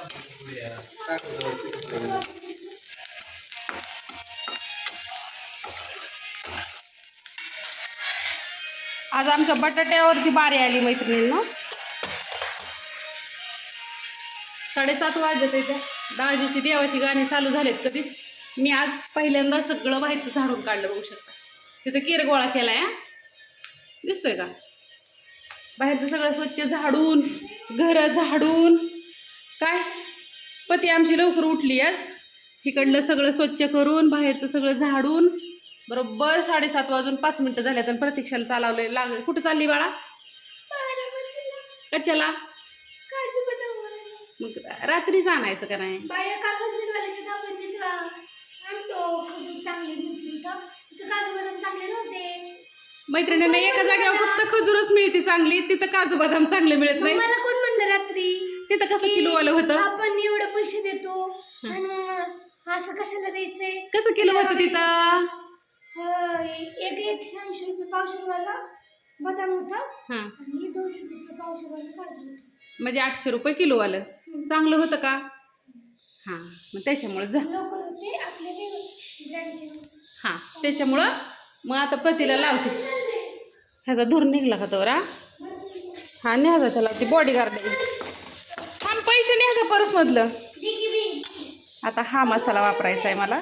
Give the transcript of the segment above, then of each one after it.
आज आमच्या बटाट्यावरती बारी आली मैत्रिणींना. साडेसात वाजत त्या दाजीची देवाची गाणी चालू झालेत कधीच. मी आज पहिल्यांदा सगळं बाहेरचं झाडून काढलं बघू शकता. तिथं किर गोळा केला हा? दिसतोय का? बाहेरचं सगळं स्वच्छ झाडून घर झाडून. काय? पती आमची लवकर उठली आज. इकडलं सगळं स्वच्छ करून बाहेरचं सगळं झाडून बरोबर साडेसात वाजून पाच मिनटं झाल्यात आणि प्रतीक्षाला चालवलंय. लागलं कुठं चालली बाळा? कच्च्याला काजू बदाम वगैरे. मग रात्रीच आणायचं का नाही? तर मैत्रिणींना एका जागेवर फक्त खजूरच मिळते चांगली तिथं काजू बदाम चांगले मिळत नाही. मला कोण म्हणलं रात्री? तिथं कसं की किलो वालं होतं? आपण एवढे पैसे देतो आणि मग असं कशाला द्यायचंय? कसं किलो होतं तिथं? एक एकशे ऐंशी रुपये पावशेरवाला बदाम होता हां. आणि दोनशे रुपये पावशेरवाला काजू होता. म्हणजे आठशे रुपये किलो वालं. चांगलं होतं का? हां मग त्याच्यामुळं जा. लवकर होते आपले ते ब्रँडचे. हां त्याच्यामुळं मग आता पतीला लावते. ह्याचा धूर निघला का तोरा हा न्याजा त्याला ती बॉडी गार्ड थांब पैसे पर्समधलं. आता हा मसाला वापरायचा आहे मला.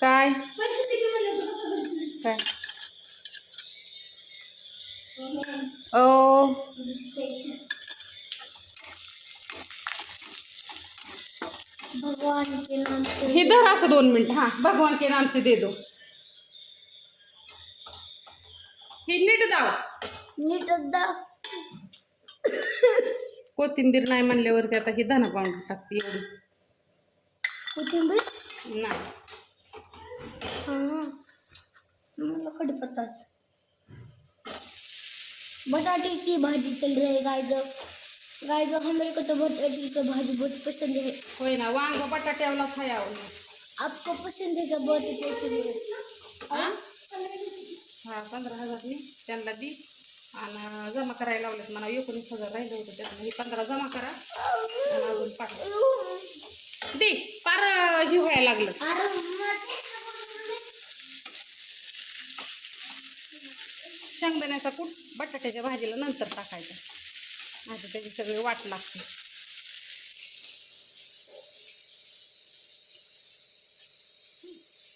काय? काय? ओ. हे धर असं दोन मिनिट. हां भगवान के नाम से दे दो. हे नीट दाव नीट दाव कोथिंबीर नाही म्हणल्यावरती आता ही धना पावडर टाकते एवढी. कोथिंबीर? नाही. हाँ. मला कडपत्ताच. बटाटे की भाजी चल रही गाइस गाइस हमारे को तो बटाटे की भाजी बहुत पसंद है होय ना वांग बटाट्यावला खायावं आपको पसंद है क्या बहुत ही? टेस्टी है हां हा पंधरा हजारनी त्यांना दी. आणि जमा करायला लावलेत मला एकोणीस हजार राहिलं होतं त्यात मी पंधरा जमा करा आणि अजून पाठवा दे पार हे व्हायला लागलं. शेंगदाण्याचा कूट बटाट्याच्या भाजीला नंतर टाकायचा. आता त्याची सगळी वाट लागते.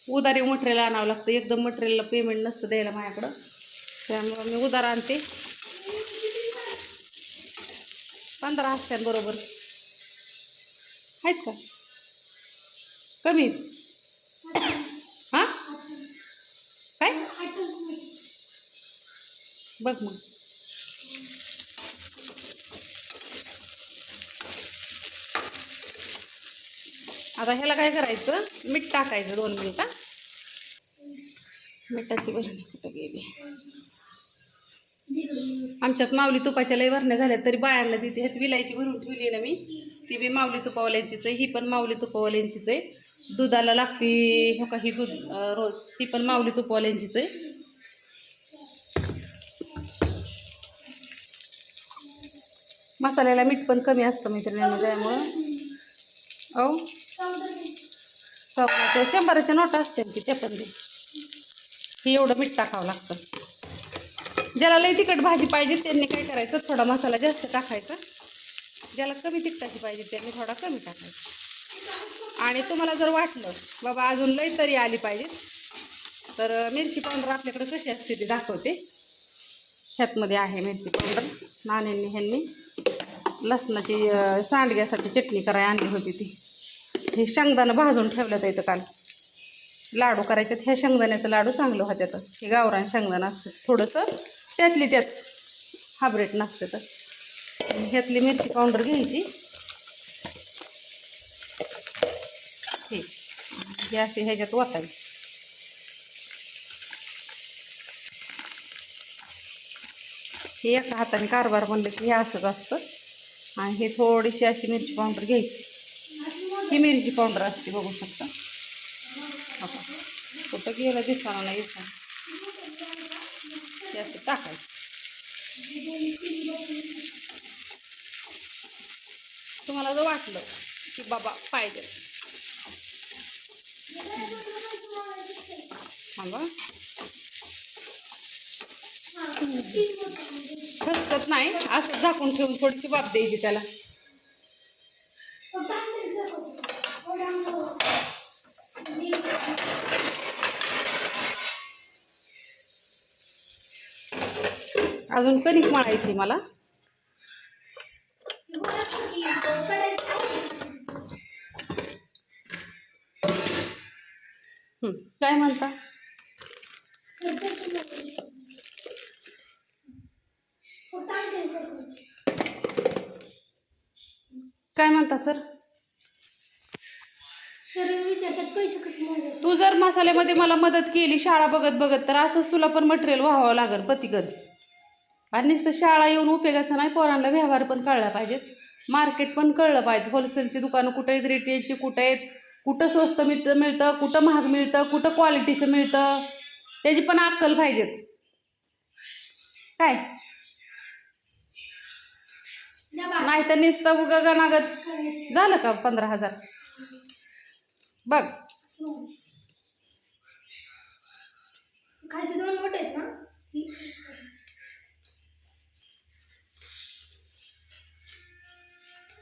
उदारी मटेरियल आणावं लागतं. एकदम मटेरियलला पेमेंट नसतं द्यायला माझ्याकडं. त्यामुळं मी उदार आणते. पंधरा हप्त्यांबरोबर आहेत का? कमी हां? काय? बघ मग. आता ह्याला काय करायचं? मीठ टाकायचं दोन मिनिटं. मिठाची बरणी कुठं गेली? आमच्यात माऊली तुपाच्या लय भरण्या झाल्या तरी बायांना तिथे ह्यात विलायची भरून ठेवली आहे ना मी. ती बी माऊली तुपावाल्यांचीच आहे ही पण माऊली तुपावाल्यांचीच आहे. दुधाला लागती हो का ही दूध रोज ती पण माऊली तुपावाल्यांचीच आहे. मसाल्याला मीठ पण कमी असतं मैत्रिणींना त्यामुळं. औ. सव्वाच्या शंभराच्या नोटा असतील की ते पण दे. हे एवढं मीठ टाकावं लागतं. ज्याला लई तिखट भाजी पाहिजे त्यांनी काय करायचं? थोडा मसाला जास्त टाकायचा. ज्याला कमी तिखटाची पाहिजे त्यांनी थोडा कमी टाकायचा. आणि तुम्हाला जर वाटलं बाबा अजून लई तरी आली पाहिजे तर मिरची पावडर आपल्याकडे कशी असते ती दाखवते. ह्यातमध्ये आहे मिरची पावडर. नाण्यांनी ह्यांनी लसणाची सांडग्यासाठी चटणी करायला आणली होती ती. हे शेंगदाणं भाजून ठेवलं तर इथं काल. लाडू करायच्यात. ह्या शेंगदाण्याचं लाडू चांगलं होत्यात. हे गावरान शेंगदाणं असतं. थोडंसं त्यातली त्यात. हायब्रेड नसते तर. ह्यातली मिरची पावडर घ्यायची. हे. हे अशी ह्याच्यात वाटायची. हे एका हाताने कारभार म्हणलं की हे असंच असतं. आणि हे थोडीशी अशी मिरची पावडर घ्यायची. ही मिरची पावडर असते बघू शकता. कुठं गेलं दिसणार नाही असं टाकायचं. तुम्हाला जर वाटलं की बाबा पाहिजे. खसकत नाही असं झाकून ठेवून थोडीशी बाब द्यायची त्याला. अजून कणिक मळायची मला. काय म्हणता? काय म्हणता सर? तू जर मसाल्यामध्ये मला मदत केली शाळा बघत बघत तर असंच तुला पण मटेरियल व्हावं लागेल पतिगत आणि नुसतं शाळा येऊन उपयोगाचा नाही पोरांना व्यवहार पण कळला पाहिजेत मार्केट पण कळलं पाहिजे. होलसेलची दुकानं कुठं आहेत रिटेलची कुठं आहेत कुठं स्वस्त मिळतं मिळतं कुठं महाग मिळतं कुठं क्वालिटीचं मिळतं त्याची पण अक्कल पाहिजेत. काय? नाही तर नुसतं उगा गणागत झालं का पंधरा हजार? बघ. दोन मोठे आहेत ना?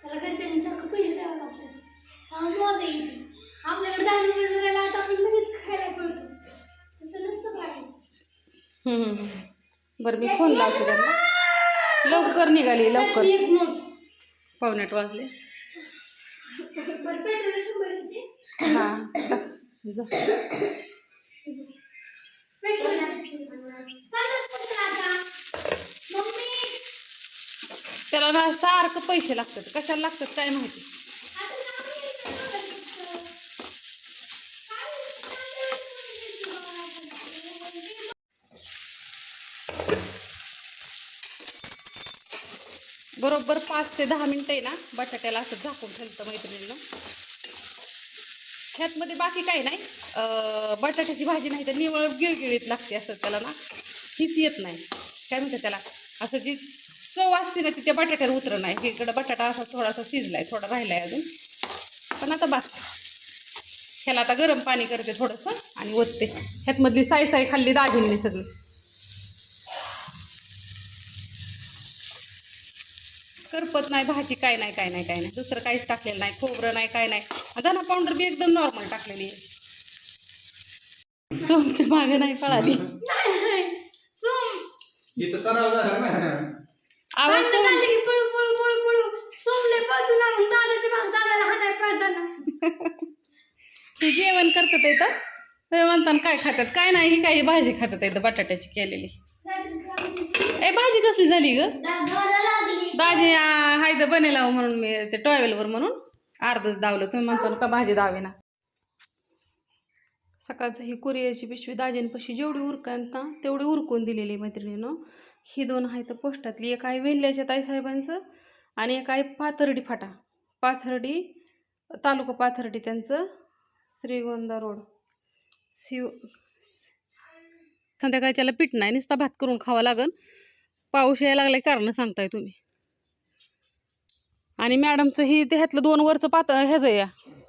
त्याला घरच्यांसारखं पैसे द्यावं लागतात. मजा येते. आपल्याकडे दहा रुपये जर आला तर आपण लगेच खायला पळतो. तसं नसतं हम्म. बरं मी फोन लावते त्यांना. लवकर निघाली लवकर. पावणेट वाजले. हा जा. पेट्रोल पन्नास फक्त आता मम्मी त्याला ना सारखं पैसे लागतात. कशाला लागतात काय माहिती? बरोबर पाच ते दहा मिनटं आहे ना बटाट्याला असं झाकून ठेवतं मैत्रिणीनं. ह्यातमध्ये बाकी काही नाही. बटाट्याची भाजी नाही तर निवळ गिळगिळीत लागते असं त्याला ना हीच येत नाही. काय म्हणतात त्याला? असं जी चव असते ना ती त्या बटाट्यात उतरं नाही. इकडं बटाटा असा थोडासा शिजलाय थोडा राहिलाय अजून. पण आता बस. ह्याला आता गरम पाणी करते थोडंसं आणि ओतते. ह्यातमधली साई साई खाल्ली दाजींनी सगळी. करपत नाही भाजी काय नाही काय नाही काय नाही. दुसरं काहीच टाकलेलं नाही खोबरं नाही काय नाही. धना पावडर बी एकदम नॉर्मल टाकलेली आहे. सोमच्या मागे नाही पळाली. झाला झाली की पळू पळू पळू पळू. सोमले पळतो ना मग दादाच्या भाग दादाला हाणाय पळताना. ते जेवण करतात येतं तुम्ही म्हणताना काय खातात? काय नाही ही काही भाजी खातात येतं बटाट्याची केलेली. ए भाजी कसली झाली ग? दाजी हाय तर बनेला म्हणून मी ते टॉवेलवर म्हणून. अर्धच दावलं तुम्ही म्हणता का भाजी दावे ना सकाळचं ही कुरिअरची पिशवी दाजींपाशी जेवढी उरकान ना तेवढी उरकून दिलेली मैत्रिणीनं. ही दोन आहे तर पोस्टातली. एक आहे वेल्ल्याच्या ताईसाहेबांचं आणि एक आहे पाथर्डी फाटा. पाथर्डी तालुका पाथर्डी त्यांचं. श्रीगोंदा रोड. शिव संध्याकाळच्याला पीठ नाही नुसता भात करून खावा लागन. पाऊस यायला लागलाय कारण सांगताय तुम्ही. आणि मॅडमचं ही ते ह्यातलं दोन वरचं पात ह्याचं या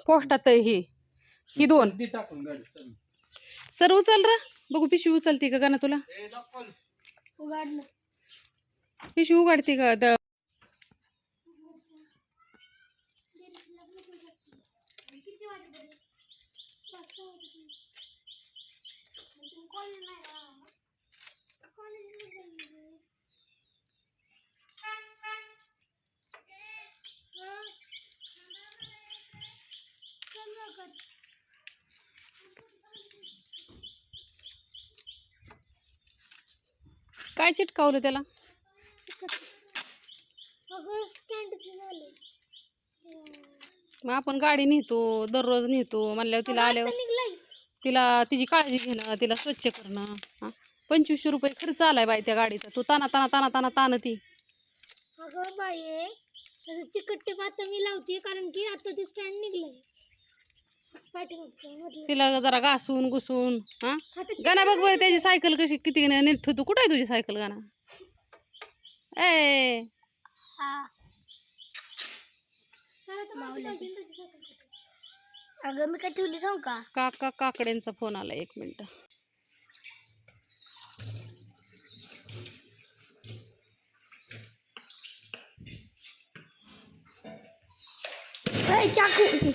पोस्टात आहे ही. ही दोन. सर उचल र. बघू पिशवी उचलते का गाणं तुला? उघडलं. पिशवी उघडते का द किती वाजेपर्यंत पाच सहा वाजेपर्यंत. मग तुम्ही कॉलेज नाही का? कॉलेजला जाईल. हं? चल लवकर. काय चिटकावलं त्याला? मग आपण गाडी नेतो दररोज नेतो म्हणल्यावर तिला आल्यावर तिला तिची काळजी घेणं तिला स्वच्छ करणं हां? पंचवीसशे रुपये खर्च आलाय बाई त्या गाडीचा. तू ताना ताना ताना ताना ताना ती. अगं बाई चिकट टेप आता मी लावते कारण की आता ते स्टँड निघलंय. तिला जरा घासून घुसून हां? गाणं बघ बरं त्याची सायकल कशी किती नीट ठेवतो कुठं आहे तुझी सायकल गाणं? ए! हा. अगं मी काय ठेवली सांग का? काका काकड्यांचा फोन आला एक मिनिट. चाकू.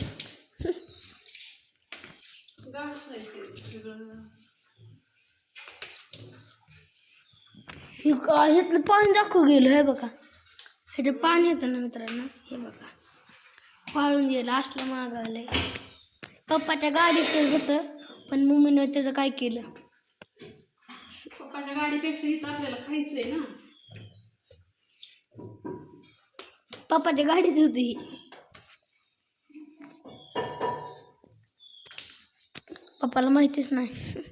ह्यातलं पाणी दाखवू गेलो हे बघा. ह्याचं पाणी होतं ना मित्रांनो हे बघा. वाळून गेलं असलं मागवलंय पप्पाच्या गाडीचं होतं पण मम्मीनं त्याचं काय केलं? पप्पाच्या गाडीपेक्षा हिच आपल्याला खायचंय ना. पप्पाच्या गाडीच होती ही. पप्पाला माहितीच नाही.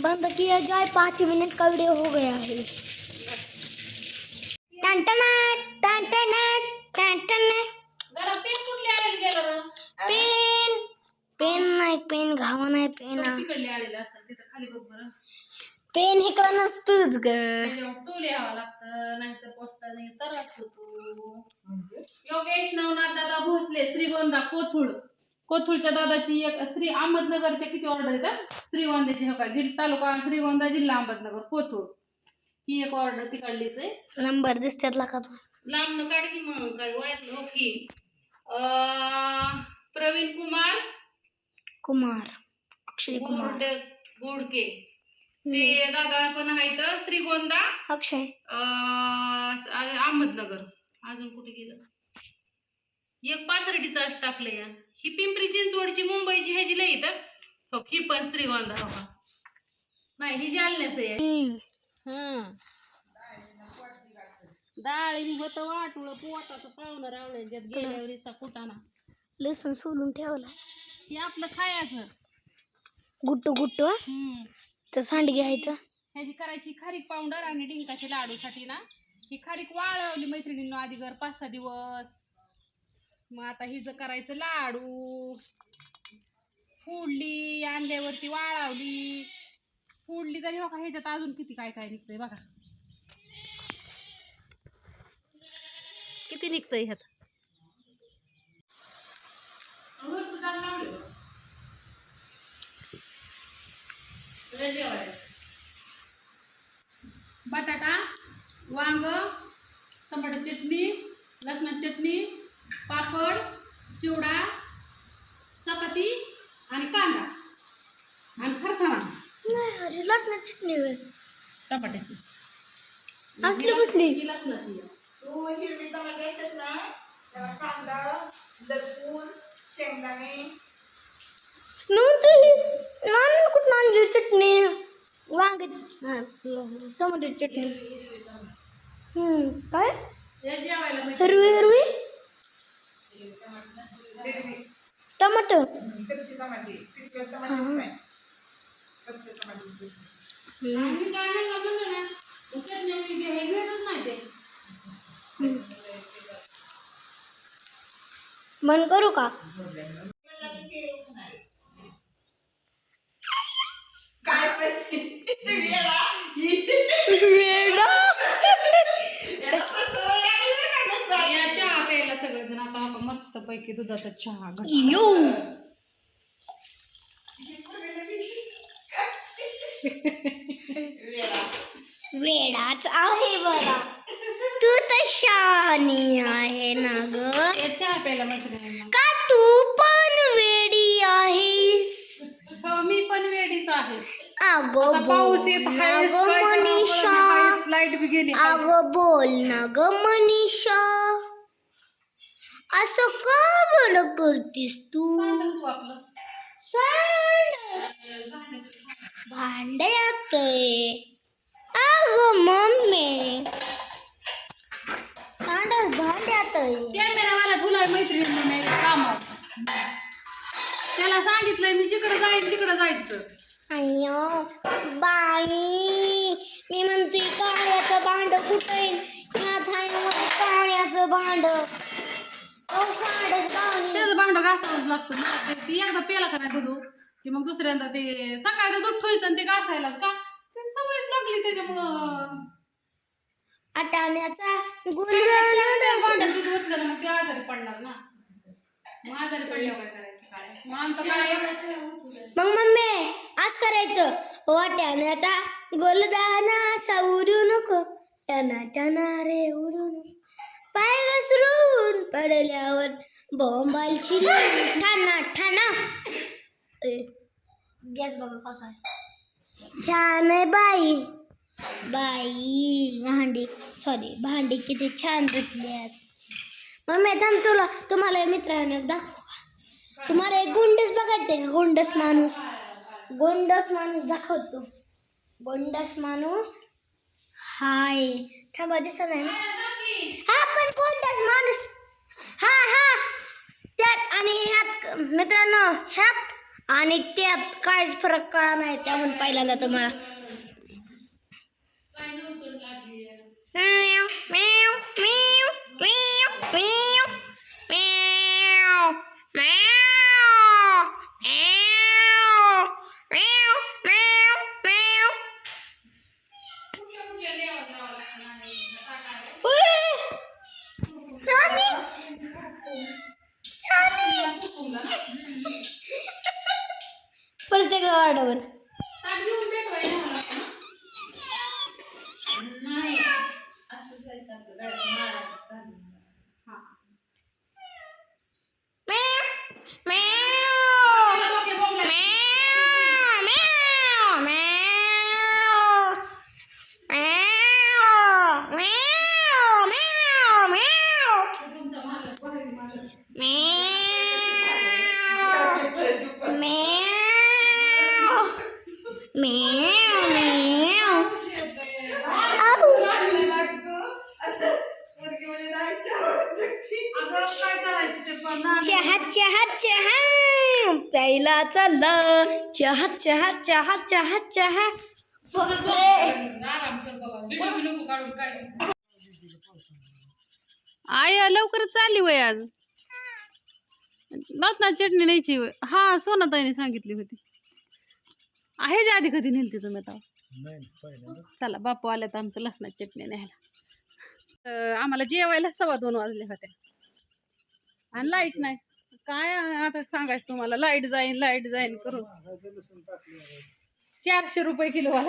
बंद किया जाए पाँच मिनट का वीडियो हो गया है। पेन कुठली आलेली गेलं र? पेन पेन नाही पेन घावा नाही पेन पेन इकडं नसतोच ग. तो लिहावं लागतं नाहीतर पोस्टाने सरस होतो योगेश नवनाथ दादा भोसले श्रीगोंदा कोथुळ. कोथुळच्या दादाची एक श्री अहमदनगरच्या किती ऑर्डर येतात श्रीगोंद्याची हो का? जिल्हा तालुका श्रीगोंदा जिल्हा अहमदनगर कोथुळ. ही एक ऑर्डर तिकडलीच आहे. नंबर दिसतात का तू लांबनं काढ की मग काय वयातलं हो. की प्रवीण कुमार. कुमार. अक्षय कुमार. गोडके ते दादा पण आहेत. श्रीगोंदा अक्षय. अहमदनगर. अजून कुठे गेलं? एक पाथर्डीचं असं टाकलं या ही पिंपरी चिंचवडची मुंबईची ह्याची लई तर हो. ही पण श्रीगोंदा नाही ही जालन्याच आहे. डाळी होत वाटुळ पोटाचं पाहुणं रावळ्याच्यात गेल्यावर कुटाना लसूण सोलून ठेवला. हे आपलं खायचं. गुट्टू गुट्टू? हम्म. तर सांडगे आहे तर ह्याची करायची खारीक पावडर आणि डिंकाच्या लाडूसाठी ना ही खारीक वाळवली मैत्रिणींनो आधी घर पाच सहा दिवस. मग आता हिचं करायचं लाडू. फोडली आणल्यावरती वाळवली. फोडली तरी हो का ह्याच्यात अजून किती काय काय निघतंय बघा. किती निघतंय ह्यात? बटाटा वांग टमाटर चटणी लसणाची चटणी पापड चिवडा चपाती आणि कांदा. आणि फरसाणा. नाही लटणं चटणी. टमाट्याची. असली कुठली? लसणाची. तू हिरवी टमाटे असतात ना कांदा लसूण शेंगदाणे. मग नान कुठं आणली चटणी. वांग टमाटर चटणी. हम्म. काय? हे. हिरवी हिरवी? टमाटर. कच्ची टमाटे. पिकलेले टमाटेच नाही कच्चे टमाटे आणि काय नाही का म्हणलं ना चटणी मी हे घेतच नाही ते बंद करू का काय पण वेळा वेडा याला सवय लागली ना गप्पा. या चहा प्यायला सगळेजण आता पैकी दुधाचा चहा घाल. यो. वेळा वेडाच आहे बरा तू तर शहाणी आहे ना ग. चहा प्यायला का तू पण वेडी आहेस? हो मी पण वेडीच आहे. अगो पाऊस येत आहे मनीषा. लाइट बी गेली. अगो बोल ना ग मनीषा. असं का बरं करतीस तू? भांडे अगं मम्मी. सांडच भांड्यातय कॅमेरावाला ठुलाय मैत्रिणींना मी कामावर. त्याला सांगितलंय मी जिकडं जाईन तिकडं जायचं. अय्यो बाई. मी म्हणते काळ्याचं भांड कुठे काळ्याचं भांड. त्याचं भांडं घासावंच लागतं. मला ते- ती एकदा पेला का नाही दूध? की मग दुसऱ्यांदा ते सकाळचं दूध ठेवायचं आणि ते घासायलाच का? ते सवयच लागली त्याच्यामुळं. आटाण्याचा भांड्यात दूध ओतलं ना मग ते आजारी पडणार ना. मग आजारी पडल्यावर काय करायचं काळ्या मग आमचं काळ्या मग मम्मी आज करायचं? वाट्याण्याचा गोलदाना असा उडू नको. टना टना रे उडू नको. पाय घसरून पडल्यावर बोंबाल शिरून ठाणा. ठाणा गॅस बघा कसा छान आहे बाई. बाई भांडी सॉरी भांडी किती छान धुतली आहेत. मम्मी थांब तुला तुम्हाला मित्राने एक दाखवू का? तुम्हाला एक गुंडस बघायचं का? गुंडस माणूस. गोंडस माणूस दाखवतो. गोंडस माणूस? हाय. थांबा दिसत नाही हा पण गोंडस माणूस. हा हा. त्यात आणि ह्यात मित्रांनो ह्यात आणि त्यात काहीच फरक कळा नाही त्यामुळे पहिल्यांदा तुम्हाला. Meow, meow, meow, meow, meow, meow, ஆடவர் प्यायला चाललं चहा चहा चहा चहा. चहा आय लवकरच चालली वय आज. लसणा चटणी न्यायची वय. हा सोनाताईने सांगितली होती. आहे आधी कधी नेलती तुम्ही आता? चला बापू आले तर आमचं लसणाची चटणी न्यायला. आम्हाला जेवायला सव्वा दोन वाजले होते. आणि लाइट नाही. काय आता सांगायचं तुम्हाला? लाइट जाईन लाइट जाईन करून. चारशे रुपये किलोवाला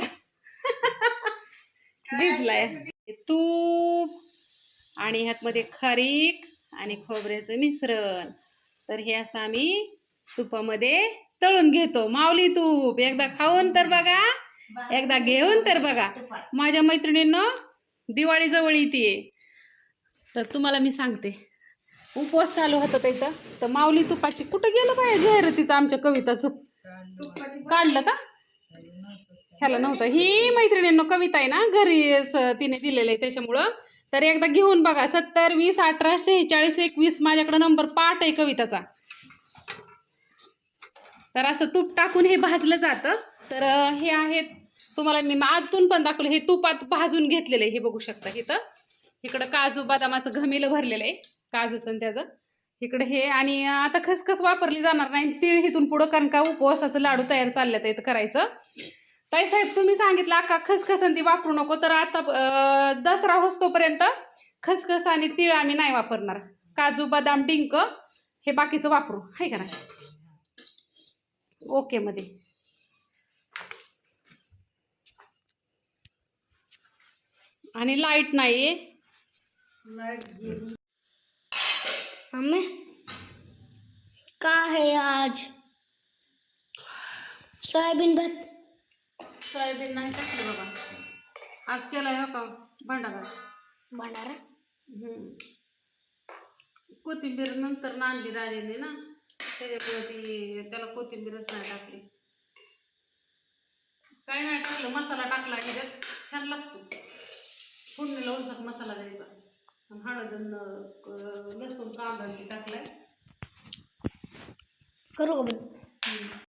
भिजलाय. तूप आणि ह्यातमध्ये खारीक आणि खोबऱ्याचं मिश्रण. तर हे असं आम्ही तुपामध्ये तळून घेतो. माऊली तूप. एकदा खाऊन तर बघा. एकदा घेऊन तर बघा. माझ्या मैत्रिणींना दिवाळी जवळ येते. तर तुम्हाला मी सांगते. उपवास चालू होता तिथं तर माऊली तुपाची कुठं गेलं पाहिजे जाहिरातीचं आमच्या कविताचं? काढलं का? ह्याला नव्हतं. ही मैत्रिणींनो कविता आहे ना? घरी तिने दिलेलं आहे त्याच्यामुळं. तर एकदा घेऊन बघा. सत्तर वीस अठरा शेहेचाळीस एकवीस माझ्याकडं नंबर पाठ आहे कविताचा. तर असं तूप टाकून हे भाजलं जातं. तर हे आहेत. तुम्हाला मी आतून पण दाखवलं. हे तुपात भाजून घेतलेलं आहे. हे बघू शकता इथं. इकडं काजू बदामाचं घमेलं भरलेलं आहे. काजूचं आणि त्याचं. इकडे हे आणि आता खसखस वापरली जाणार नाही. तीळ इथून पुढं कारण का उपवासाचं लाडू तयार चालल्यात तर करायचं. ताई साहेब तुम्ही सांगितलं अक्का खसखस आणि ती वापरू नको. तर आता दसरा होस्तोपर्यंत खसखस आणि तीळ आम्ही नाही वापरणार. काजू बदाम डिंक हे बाकीचं वापरू. आहे का नाही? ओके मध्ये. आणि लाइट नाही मम्मी काय आहे आज? सोयाबीन भात। सोयाबीन नाही टाकलं बाबा. आज केलाय हो का भंडारा? भंडारा. कोथिंबीर नंतर नांदली झालेली ना. त्याच्यामुळे ती त्याला कोथिंबीरच नाही टाकली. काय नाही टाकलं मसाला टाकला ह्याच्यात छान लागतो. फोडणीला ओलसक मसाला द्यायचा. हळद लसूण कांदा टाकलाय. करू का